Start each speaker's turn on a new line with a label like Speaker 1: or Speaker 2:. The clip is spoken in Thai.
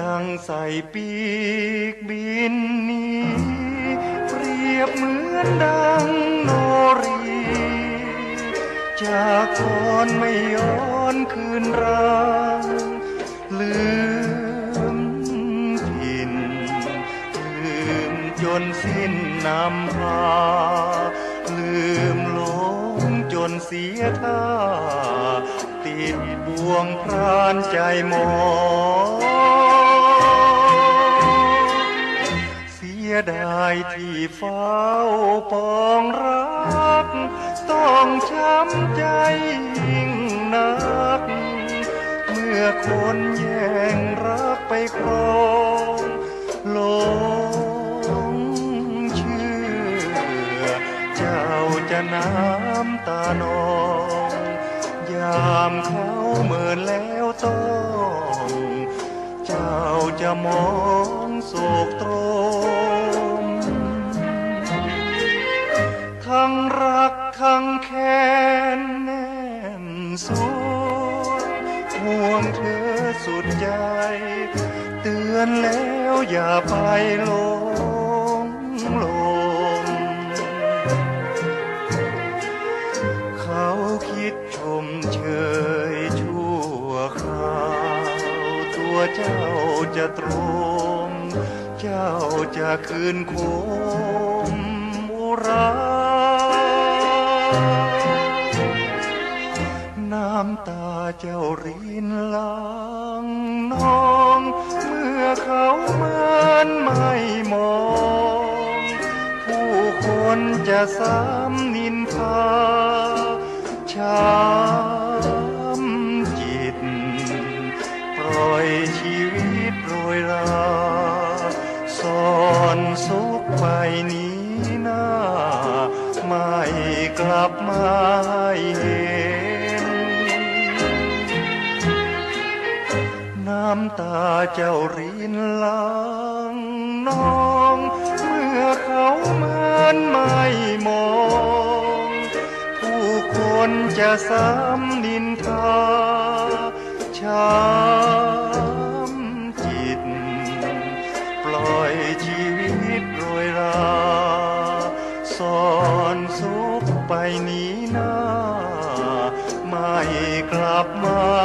Speaker 1: ดังใส่ปีกบินนี้ เปรียบเหมือนดังโนรี จากก่อนไม่ย้อนคืนรังลืมถิ่นลืมจนสิ้นนำพา ลืมหลงจนเสียท่าติดบ่วงพรานใจหมองายที่เฝ้าปองรัก ต้องช้ำใจยิ่งนัก เมื่อคนแย่งรักไปครองลงเชื่อ เจ้าจะน้ำตานองยามเขาเมินแล้วต้อง เจ้าจะมองโศ นแน่นสวงห่วงเธอสุดใจ เตือนแล้วอย่าไปหลงลมเขาคิดชมเชยชั่วคราวตัวเจ้าจะตรง เจ้าจะคืนคมอุรา น้ำตาเจ้ารินลังน้อง เมื่อเขาเมือนไม่มอง ผู้คนจะซ้ำนินทาช้ำจิต ปล่อยชีวิตโรยราซ่อนสุขไปนี้น้า ไม่กลับมาให้เห็น น้ำตาเจ้ารินลังน้อง เมื่อเขาเมือนไม่มอง ผู้คนจะซ้ำนินทาช้ำจิต ปล่อยชี ไปหนี้หน้าไม่กลับมา